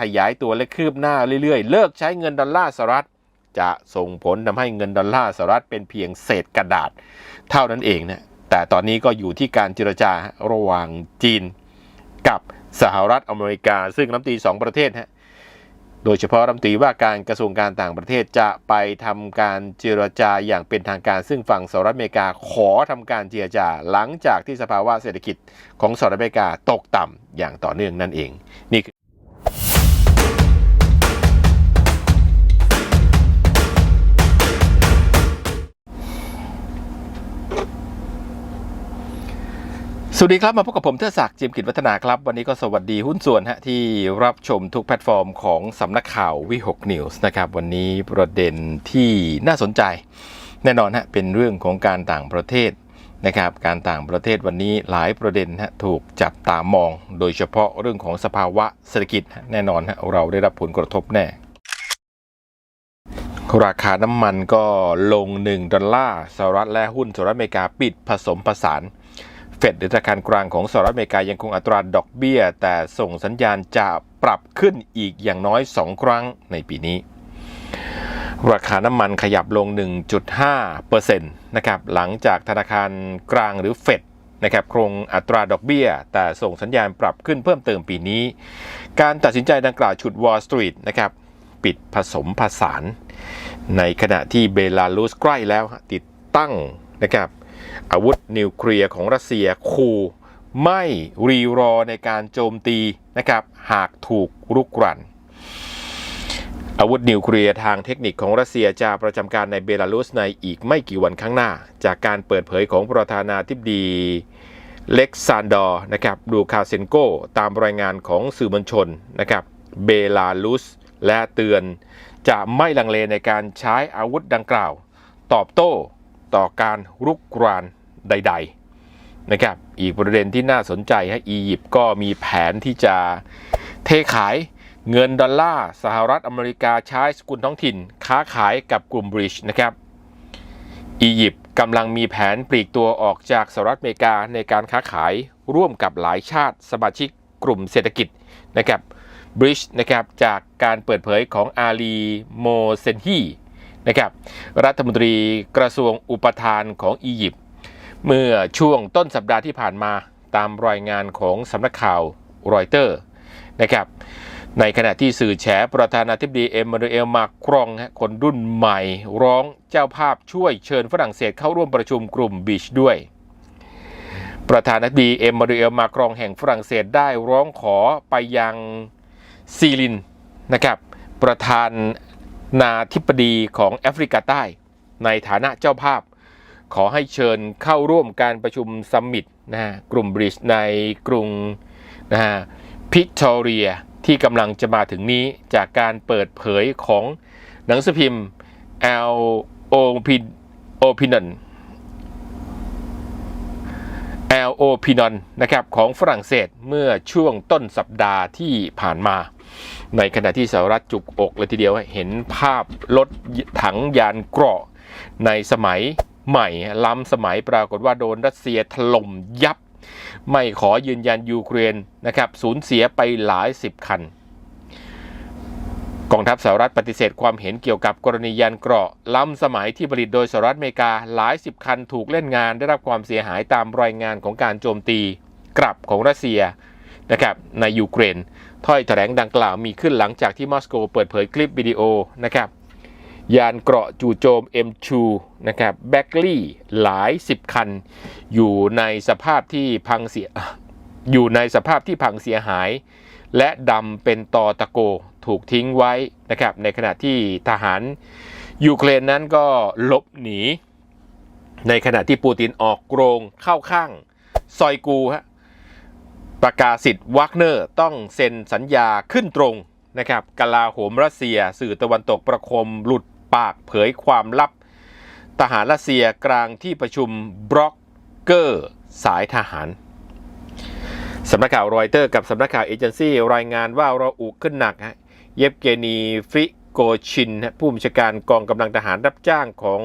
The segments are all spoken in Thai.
ขยายตัวและคืบหน้าเรื่อยๆ เลิกใช้เงินดอลลาร์สหรัฐ จะส่งผลทำให้เงินดอลลาร์สหรัฐเป็นเพียงเศษกระดาษ เท่านั้นเองนะแต่ตอนนี้ก็อยู่ที่การเจรจาระหว่างจีนกับสหรัฐอเมริกา ซึ่งรัฐมนตรีสองประเทศฮะโดยเฉพาะรัฐมนตรีว่าการกระทรวงการต่างประเทศจะไปทำการเจรจาอย่างเป็นทางการ ซึ่งฝั่งสหรัฐอเมริกาขอทำการเจรจา หลังจากที่สภาวะเศรษฐกิจของสหรัฐอเมริกาตกต่ำอย่างต่อเนื่องนั่นเองนี่ วัสดีครับ มาพบกับผมเทอศักดิ์จิมกิจวัฒนาครับ วันนี้ก็สวัสดีหุ้นส่วนฮะที่รับชมทุกแพลตฟอร์มของสำนักข่าววิหกนิวส์นะครับ วันนี้ประเด็นที่น่าสนใจ แน่นอนฮะเป็นเรื่องของการต่างประเทศนะครับ การต่างประเทศวันนี้หลายประเด็นฮะถูกจับตามอง โดยเฉพาะเรื่องของสภาวะเศรษฐกิจแน่นอนฮะเราได้รับผลกระทบแน่ราคาน้ำมันก็ลง 1 ดอลลาร์สหรัฐและหุ้นสหรัฐอเมริกาปิดผสมผสาน ดหรือธนาคารกลางของสหรัฐอเมริกายังคงอัตราดอกเบี้ย แต่ส่งสัญญาณจะปรับขึ้นอีกอย่างน้อย 2 ครั้งในปีนี้ ราคาน้ำมันขยับลง 1.5%นะครับหลังจากธนาคารกลางหรือเฟดนะครับคงอัตราดอกเบี้ย แต่ส่งสัญญาณปรับขึ้นเพิ่มเติมปีนี้ การตัดสินใจดังกล่าวฉุด Wall Street นะครับปิดผสมผสาน ในขณะที่เบลารุสใกล้แล้วติดตั้งนะครับ อาวุธนิวเคลียร์ของรัสเซียขู่ไม่รีรอในการโจมตีนะครับหากถูกรุกรันอาวุธนิวเคลียร์ทางเทคนิคของรัสเซียจะประจำการในเบลารุสในอีกไม่กี่วันข้างหน้า จากการเปิดเผยของประธานาธิบดีเล็กซานดอร์นะครับดูคาเซนโกตามรายงานของสื่อมวลชนนะครับเบลารุสและเตือนจะไม่ลังเลในการใช้อาวุธดังกล่าว ตอบโต้ ต่อการรุกรานใด ๆนะครับ อีกประเด็นที่น่าสนใจฮะอียิปต์ก็มีแผนที่จะเทขายเงินดอลลาร์สหรัฐอเมริกาใช้สกุลท้องถิ่น ค้าขายกับกลุ่มบริชนะครับอียิปต์กำลังมีแผนปลีกตัวออกจากสหรัฐอเมริกาในการค้าขายร่วมกับหลายชาติสมาชิกกลุ่มเศรษฐกิจนะครับบริชนะครับจากการเปิดเผยของอาลีโมเซนฮี นะครับรัฐมนตรีกระทรวงอุปทานของอียิปต์เมื่อช่วงต้นสัปดาห์ที่ผ่านมาตามรายงานของสำนักข่าวรอยเตอร์นะครับในขณะที่สื่อแฉประธานาธิบดีเอ็มมานูเอลมาครองคนรุ่นใหม่ ร้องเจ้าภาพช่วยเชิญฝรั่งเศสเข้าร่วมประชุมกลุ่มบีชด้วย ประธานาธิบดีเอ็มมานูเอลมาครองแห่งฝรั่งเศสได้ร้องขอไปยังซีลินนะครับประธาน นาธิบดีของแอฟริกาใต้ ในฐานะเจ้าภาพ ขอให้เชิญเข้าร่วมการประชุมซัมมิตนะฮะกลุ่มบริชในกรุงนะฮะพิทอเรียที่กำลังจะมาถึงนี้จากการเปิดเผยของหนังสือพิมพ์ L O P O P N L O P N นะครับของฝรั่งเศสเมื่อช่วงต้นสัปดาห์ที่ผ่านมา ในขณะที่สหรัฐจุกอกเลยทีเดียวเห็นภาพรถถังยานเกราะในสมัยใหม่ ล้ำสมัยปรากฏว่าโดนรัสเซียถล่มยับ ไม่ขอยืนยันยูเครนนะครับสูญเสียไปหลายสิบคันกองทัพสหรัฐปฏิเสธความเห็นเกี่ยวกับกรณียานเกราะ ล้ำสมัยที่ผลิตโดยสหรัฐอเมริกาหลายสิบคันถูกเล่นงานได้รับความเสียหายตามรายงานของการโจมตีกลับของรัสเซียนะครับในยูเครน ถ้อยแถลงดังกล่าวมีขึ้นหลังจากที่มอสโกเปิดเผยคลิปวิดีโอนะครับยานเกราะจู่โจม M2 นะครับแบกลี่หลายสิบคัน อยู่ในสภาพที่พังเสียอยู่ในสภาพที่พังเสียหาย และดำเป็นตอตะโกถูกทิ้งไว้นะครับในขณะที่ทหารยูเครนนั้นก็หลบหนี ในขณะที่ปูตินออกโกรงเข้าข้างซอยกูฮะ ประกาศสิทธิ์วักเนอร์ต้องเซ็นสัญญาขึ้นตรงนะครับกลาโหมรัสเซีย สื่อตะวันตกประคมหลุดปากเผยความลับ ทหารรัสเซียกลางที่ประชุมบล็อกเกอร์สายทหารสำนักข่าวรอยเตอร์กับสำนักข่าวเอเจนซี่รายงานว่าเราอุกขึ้นหนักฮะเยฟเกนีฟริโกชิน ผู้บัญชาการกองกำลังทหารรับจ้างของ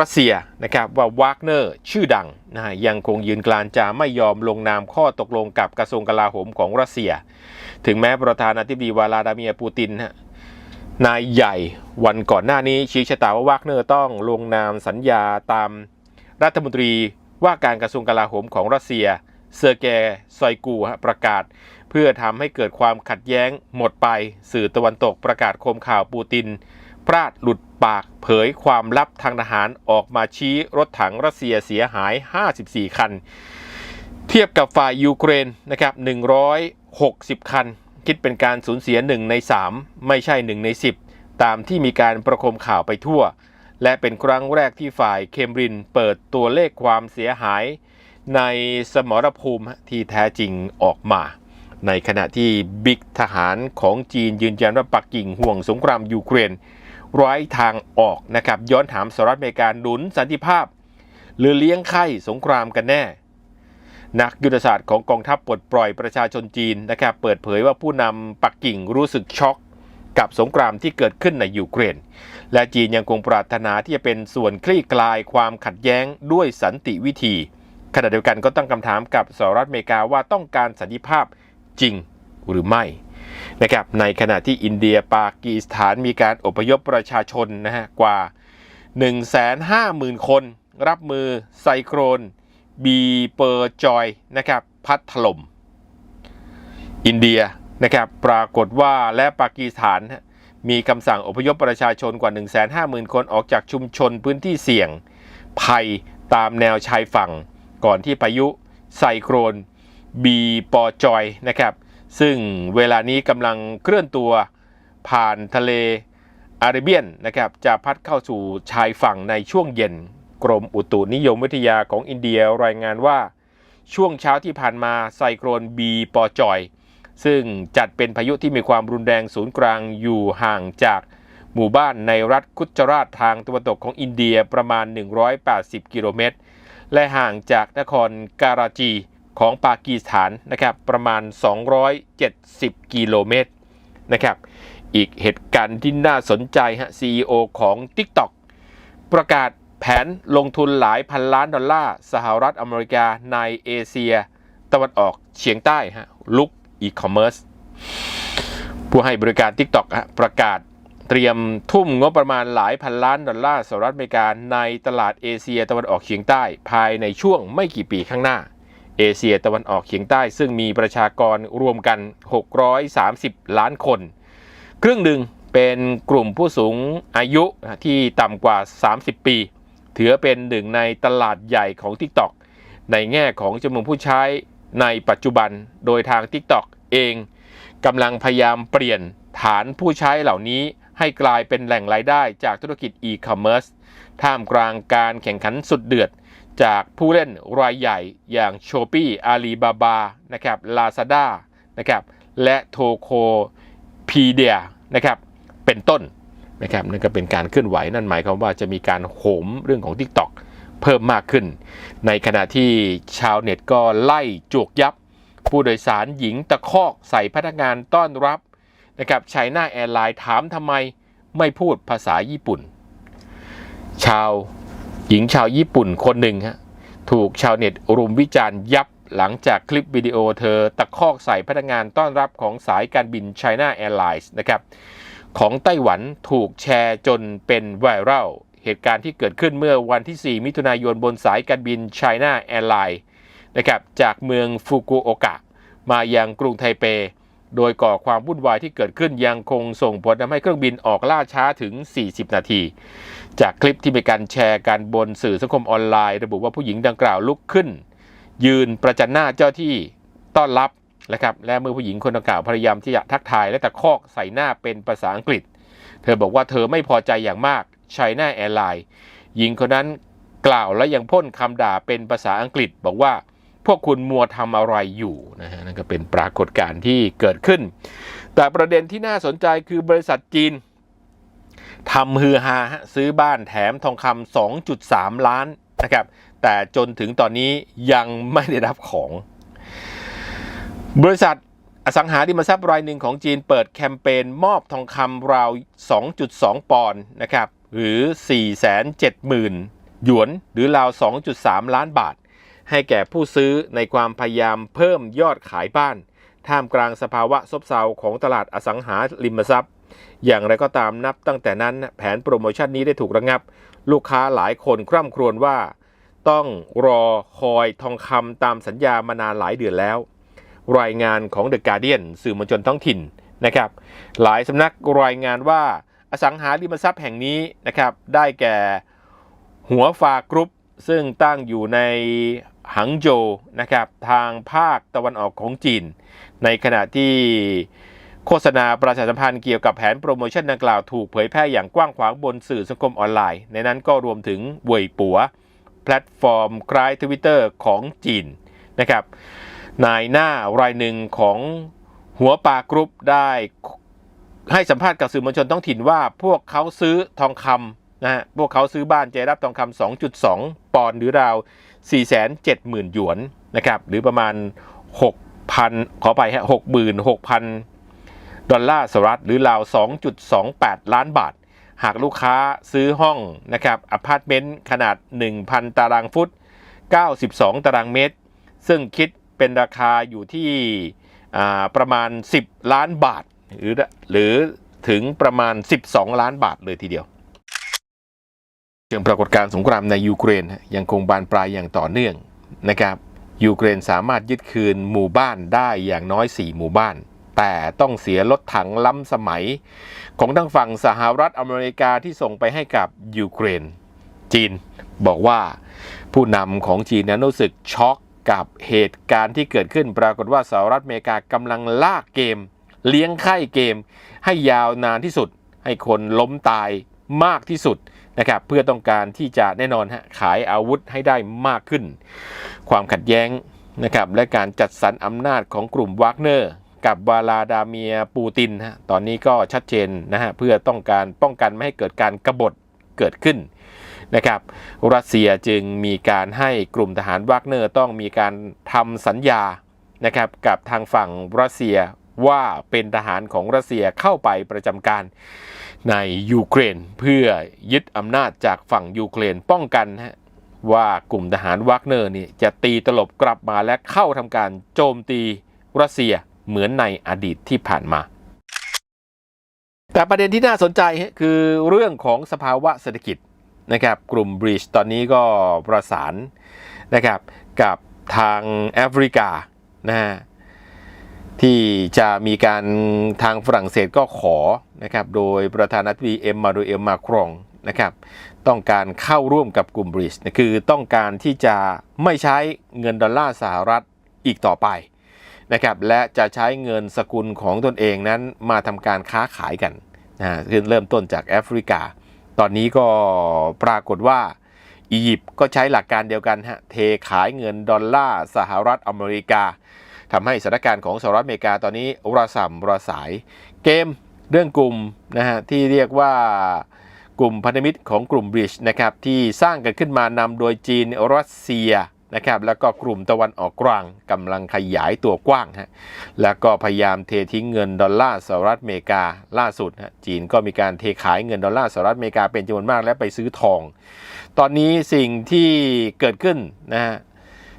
รัสเซียนะครับว่าวากเนอร์ชื่อดังนะยังคงยืนกรานจะไม่ยอมลงนามข้อตกลงกับกระทรวงกลาโหมของรัสเซีย ถึงแม้ประธานาธิบดีวลาดาเมียร์ปูตินฮะนายใหญ่วันก่อนหน้านี้ชี้ชะตาว่าวากเนอร์ต้องลงนามสัญญาตามรัฐมนตรีว่าการกระทรวงกลาโหมของรัสเซีย เซอร์เกย์ซอยกูประกาศ เพื่อทำให้เกิดความขัดแย้งหมดไป สื่อตะวันตกประกาศโคมข่าวปูติน พลาดหลุด ปากเผยความลับทางทหารออกมาชี้รถถังรัสเซียเสียหาย 54 คัน เทียบกับฝ่ายยูเครนนะครับ160 คัน คิดเป็นการสูญเสีย 1 ใน 3 ไม่ใช่ 1 ใน 10 ตามที่มีการประคมข่าวไปทั่ว และเป็นครั้งแรกที่ฝ่ายเคมบรินเปิดตัวเลขความเสียหาย ในสมรภูมิที่แท้จริงออกมาในขณะที่บิ๊กทหารของจีนยืนยันว่าปักกิ่งห่วงสงครามยูเครน ไร้ทางออกนะครับ ย้อนถามสหรัฐอเมริกาหนุนสันติภาพ หรือเลี้ยงไข้สงครามกันแน่ นักยุทธศาสตร์ของกองทัพปลดปล่อยประชาชนจีนนะครับ เปิดเผยว่าผู้นำปักกิ่งรู้สึกช็อกกับสงครามที่เกิดขึ้นในยูเครน และจีนยังคงปรารถนาที่จะเป็นส่วนคลี่คลายความขัดแย้งด้วยสันติวิธี ขณะเดียวกันก็ตั้งคำถามกับสหรัฐอเมริกาว่าต้องการสันติภาพจริงหรือไม่ นะครับในขณะที่อินเดียปากีสถานมีการอพยพประชาชนนะฮะกว่า 150,000 คน รับมือไซโครน บีเปอร์จอยนะครับพัดถล่มอินเดียนะครับปรากฏว่าและปากีสถานมีคำสั่งอพยพประชาชนกว่า 150,000 คนออกจากชุมชนพื้นที่เสี่ยงภัยตามแนวชายฝั่ง ก่อนที่พายุไซโครนบีปอจอยนะครับ ซึ่งเวลานี้กำลังเคลื่อนตัวผ่านทะเลอาระเบียนนะครับจะพัดเข้าสู่ชายฝั่งในช่วงเย็น กรมอุตุนิยมวิทยาของอินเดียรายงานว่า ช่วงเช้าที่ผ่านมาไซโครนบีปอจอย ซึ่งจัดเป็นพายุที่มีความรุนแรงศูนย์กลางอยู่ห่างจากหมู่บ้านในรัฐกุจราตทางตะวันตกของอินเดียประมาณ 180 กิโลเมตร และห่างจากนครการาจี ของปากีสถานนะครับประมาณ 270 กิโลเมตรนะครับอีกเหตุการณ์ที่น่าสนใจฮะ CEO ของ TikTok ประกาศแผนลงทุนหลายพันล้านดอลลาร์สหรัฐอเมริกาในเอเชีย ตะวันออกเฉียงใต้ฮะลุกอีคอมเมิร์ซผู้ให้บริการ TikTok ฮะประกาศเตรียมทุ่มงบประมาณหลายพันล้านดอลลาร์สหรัฐอเมริกาในตลาดเอเชียตะวันออกเฉียงใต้ภายในช่วงไม่กี่ปีข้างหน้า เอเชียตะวันออกเฉียงใต้ ซึ่งมีประชากรรวมกัน 630 ล้านคน ครึ่งหนึ่งเป็นกลุ่มผู้สูงอายุที่ต่ำกว่า 30 ปี ถือเป็นหนึ่งในตลาดใหญ่ของ TikTok ในแง่ของจำนวนผู้ใช้ในปัจจุบัน โดยทาง TikTok เองกำลังพยายามเปลี่ยนฐานผู้ใช้เหล่านี้ให้กลายเป็นแหล่งรายได้จากธุรกิจอีคอมเมิร์ซท่ามกลางการแข่งขันสุดเดือด จากผู้เล่นรายใหญ่อย่าง s h o p e e Alibaba นะครับ Lazada นะครับและโทโคพีเดียนะครับเป็นต้นนะครับนั่นก็เป็นการเคลื่อนไหวนั่นหมายความว่าจะมีการโหมเรื่องของ TikTok เพิ่มมากขึ้น ในขณะที่ชาวเน็ตก็ไล่จวกยับ ผู้โดยสารหญิงตะคอกใส่พนักงานต้อนรับนะครับไชน่าแอร์ไลน์ถามทำไมไม่พูดภาษาญี่ปุ่น ชาว หญิงชาวญี่ปุ่นคนหนึ่งฮะถูกชาวเน็ตรุมวิจารณ์ยับหลังจากคลิปวิดีโอเธอตะคอกใส่พนักงานต้อนรับของสายการบิน China Airlines นะครับของไต้หวันถูกแชร์จนเป็นไวรัลเหตุการณ์ที่เกิดขึ้นเมื่อวันที่ 4 มิถุนายนบนสายการบิน China Airlines นะครับจากเมืองฟุกุโอกะ มายังกรุงไทเป โดยก่อความวุ่นวายที่เกิดขึ้นยังคงส่งผลทำให้เครื่องบินออกล่าช้าถึง 40 นาที จากคลิปที่มีการแชร์กันบนสื่อสังคมออนไลน์ ระบุว่าผู้หญิงดังกล่าวลุกขึ้น ยืนประจันหน้าเจ้าที่ต้อนรับนะครับและเมื่อผู้หญิงคนดังกล่าวพยายามที่จะทักทายและตะคอกใส่หน้าเป็นภาษาอังกฤษ เธอบอกว่าเธอไม่พอใจอย่างมากชไชน่าแอร์ไลน์หญิงคนนั้นกล่าวและยังพ่นคำด่าเป็นภาษาอังกฤษบอกว่า พวกคุณมัวทำอะไรอยู่นะฮะนั่นก็เป็นปรากฏการณ์ที่เกิดขึ้น แต่ประเด็นที่น่าสนใจคือบริษัทจีนทำฮือฮาซื้อบ้านแถมทองคำ2.3 ล้านนะครับแต่จนถึงตอนนี้ยังไม่ได้รับของ บริษัทอสังหาริมทรัพย์รายหนึ่งของจีนเปิดแคมเปญมอบทองคำราว 2.2 ปอนด์นะครับหรือ 470,000 หยวนหรือราว 2.3 ล้านบาท ให้แก่ผู้ซื้อในความพยายามเพิ่มยอดขายบ้าน ท่ามกลางสภาวะซบเซาของตลาดอสังหาริมทรัพย์ อย่างไรก็ตามนับตั้งแต่นั้นแผนโปรโมชั่นนี้ได้ถูกระงับ ลูกค้าหลายคนคร่ำครวญว่า ต้องรอคอยทองคำตามสัญญามานานหลายเดือนแล้ว รายงานของ The Guardian สื่อมวลชนท้องถิ่นนะครับ หลายสำนักรายงานว่าอสังหาริมทรัพย์แห่งนี้นะครับได้แก่หัวฟากรุ๊ป ซึ่งตั้งอยู่ในหังโจวนะครับทางภาคตะวันออกของจีน ในขณะที่โฆษณาประชาสัมพันธ์เกี่ยวกับแผนโปรโมชั่นดังกล่าวถูกเผยแพร่อย่างกว้างขวางบนสื่อสังคมออนไลน์ ในนั้นก็รวมถึงเว่ยปัว แพลตฟอร์มคล้ายทวิตเตอร์ของจีนนะครับนายหน้ารายหนึ่งของหัวปากรุ๊ปได้ให้สัมภาษณ์กับสื่อมวลชนท้องถิ่นว่าพวกเขาซื้อทองคำ นะฮะพวกเขาซื้อบ้านจะรับทองคำ2.2 ปอนด์หรือราว 470,000 หยวนนะครับหรือประมาณ 6,000 ขอไปฮะ66,000 ดอลลาร์สหรัฐหรือราว 2.28 ล้านบาท หากลูกค้าซื้อห้องนะครับอพาร์ตเมนต์ขนาด 1,000 ตารางฟุต 92 ตารางเมตร ซึ่งคิดเป็นราคาอยู่ที่ประมาณ 10 ล้านบาท หรือหรือถึงประมาณ 12 ล้านบาทเลยทีเดียว เชิงปรากฏการณ์สงครามในยูเครนยังคงบานปลายอย่างต่อเนื่องนะครับยูเครนสามารถยึดคืนหมู่บ้านได้อย่างน้อย 4 หมู่บ้าน แต่ต้องเสียรถถังล้ำสมัย ของทางฝั่งสหรัฐอเมริกาที่ส่งไปให้กับยูเครน จีนบอกว่าผู้นำของจีนนั้นรู้สึกช็อกกับเหตุการณ์ที่เกิดขึ้นปรากฏว่าสหรัฐอเมริกากำลังลากเกม เลี้ยงไข่เกม ให้ยาวนานที่สุด ให้คนล้มตายมากที่สุด นะครับเพื่อต้องการที่จะแน่นอนฮะขายอาวุธให้ได้มากขึ้น ความขัดแย้งนะครับและการจัดสรรอำนาจของกลุ่มวากเนอร์กับวาลาดาเมียปูตินฮะตอนนี้ก็ชัดเจนนะฮะเพื่อต้องการป้องกันไม่ให้เกิดการกบฏเกิดขึ้นนะครับรัสเซียจึงมีการให้กลุ่มทหารวากเนอร์ต้องมีการทำสัญญานะครับกับทางฝั่งรัสเซียว่าเป็นทหารของรัสเซียเข้าไปประจำการ ในยูเครนเพื่อยึดอำนาจจากฝั่งยูเครนป้องกันฮะว่ากลุ่มทหารวากเนอร์นี่จะตีตลบกลับมาและเข้าทำการโจมตีรัสเซียเหมือนในอดีตที่ผ่านมา แต่ประเด็นที่น่าสนใจคือเรื่องของสภาวะเศรษฐกิจนะครับกลุ่มบริชตอนนี้ก็ประสานนะครับกับทางแอฟริกานะฮะ ที่จะมีการทางฝรั่งเศสก็ขอนะครับโดยประธานาธิบดีเอ็มมาดูเอลมาครองนะครับต้องการเข้าร่วมกับกลุ่มบริชคือต้องการที่จะไม่ใช้เงินดอลลาร์สหรัฐอีกต่อไปนะครับและจะใช้เงินสกุลของตนเองนั้นมาทำการค้าขายกันนะคือเริ่มต้นจากแอฟริกา ตอนนี้ก็ปรากฏว่าอียิปต์ก็ใช้หลักการเดียวกันฮะเทขายเงินดอลลาร์สหรัฐอเมริกา ทำให้สถานการณ์ของสหรัฐอเมริกาตอนนี้ระส่ำระสาย เกมเรื่องกลุ่มนะฮะที่เรียกว่ากลุ่มพันธมิตรของกลุ่มบริชนะครับที่สร้างกันขึ้นมานำโดยจีนรัสเซียนะครับแล้วก็กลุ่มตะวันออกกลางกำลังขยายตัวกว้างฮะแล้วก็พยายามเททิ้งเงินดอลลาร์สหรัฐอเมริกาล่าสุดฮะจีนก็มีการเทขายเงินดอลลาร์สหรัฐอเมริกาเป็นจำนวนมากและไปซื้อทอง ตอนนี้สิ่งที่เกิดขึ้นนะฮะ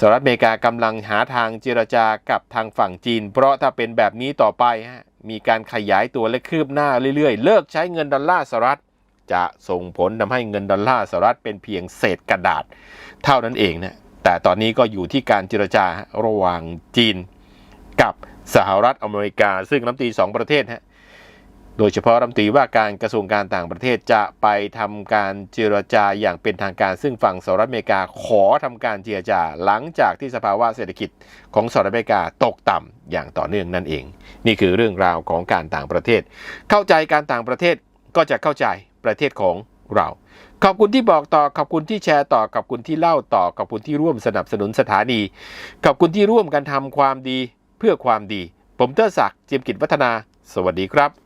สหรัฐอเมริกากำลังหาทางเจรจากับทางฝั่งจีน เพราะถ้าเป็นแบบนี้ต่อไปฮะมีการขยายตัวและคืบหน้าเรื่อยๆ เลิกใช้เงินดอลลาร์สหรัฐ จะส่งผลทำให้เงินดอลลาร์สหรัฐเป็นเพียงเศษกระดาษ เท่านั้นเองนะแต่ตอนนี้ก็อยู่ที่การเจรจาระหว่างจีนกับสหรัฐอเมริกา ซึ่งรัฐมนตรีสองประเทศฮะ โดยเฉพาะรัฐมนตรีว่าการกระทรวงการต่างประเทศจะไปทำการเจรจาอย่างเป็นทางการ ซึ่งฝั่งสหรัฐอเมริกาขอทำการเจรจาหลังจากที่สภาวะเศรษฐกิจของสหรัฐอเมริกาตกต่ำอย่างต่อเนื่องนั่นเอง นี่คือเรื่องราวของการต่างประเทศ เข้าใจการต่างประเทศก็จะเข้าใจประเทศของเรา ขอบคุณที่บอกต่อ ขอบคุณที่แชร์ต่อ ขอบคุณที่เล่าต่อ ขอบคุณที่ร่วมสนับสนุนสถานี ขอบคุณที่ร่วมกันทำความดีเพื่อความดี ผมเตอร์ศักดิ์เจียมกิจวัฒนา สวัสดีครับ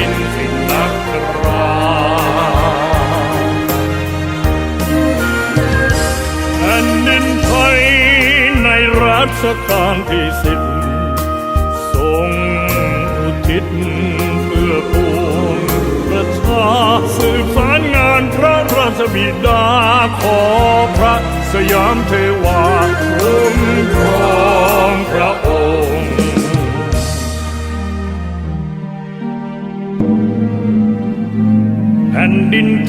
ยินสิงนักราแผ่นดินไทยในรัชกาลที่สิบทรงอุทิศเพื่อปวงประชาสืบสารงานพระราชบิดาขอพระสยามเทวาคุ้มครองพระองค์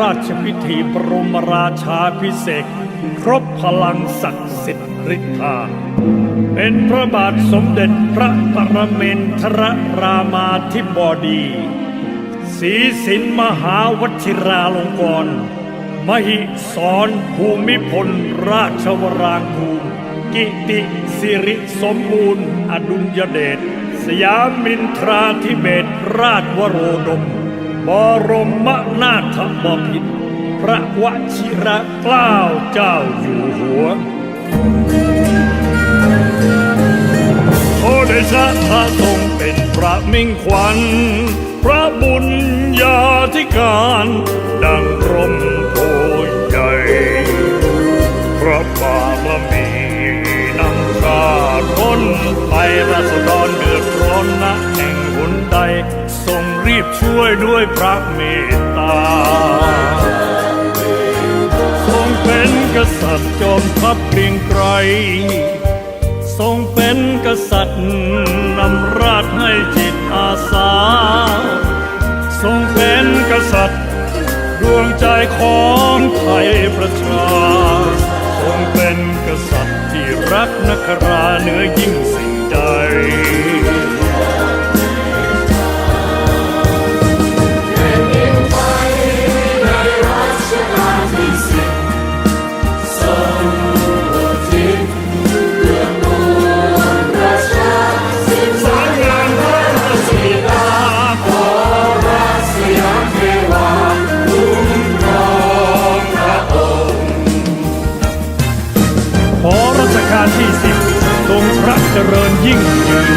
ราชพิธีบรมราชาพิเศษครบพลังศักดิ์สิทธิ์ฤทธา เป็นพระบาทสมเด็จพระปรเมนทรรามาธิบดีศรีสินมหาวชิราลงกรณ์มหิสรภูมิพลราชวรางคูลกิติสิริสมบูรณ์ อดุลยเดชสยามินทราธิเบศราชวโรดม บรมนาถบพิตรพระวชิระเกล้าเจ้าอยู่หัวโอเดชะพระทรงเป็นพระมิ่งขวัญ พระบุญญาธิการ ดังร่มโพใหญ่พระบารมีนำชาต้นไปราษฎรเดือดร้อนนะแห่งหนใด ทรงรีบช่วยด้วยพระเมตตา ทรงเป็นกษัตริย์จอมทัพเกรียงไกร ทรงเป็นกษัตริย์นำราชให้จิตอาสา ทรงเป็นกษัตริย์ดวงใจของไทยประชา ทรงเป็นกษัตริย์ที่รักนักราเหนือยิ่ง ขอรัชกาลที่สิบทรงพระเจริญยิ่งยืนนาน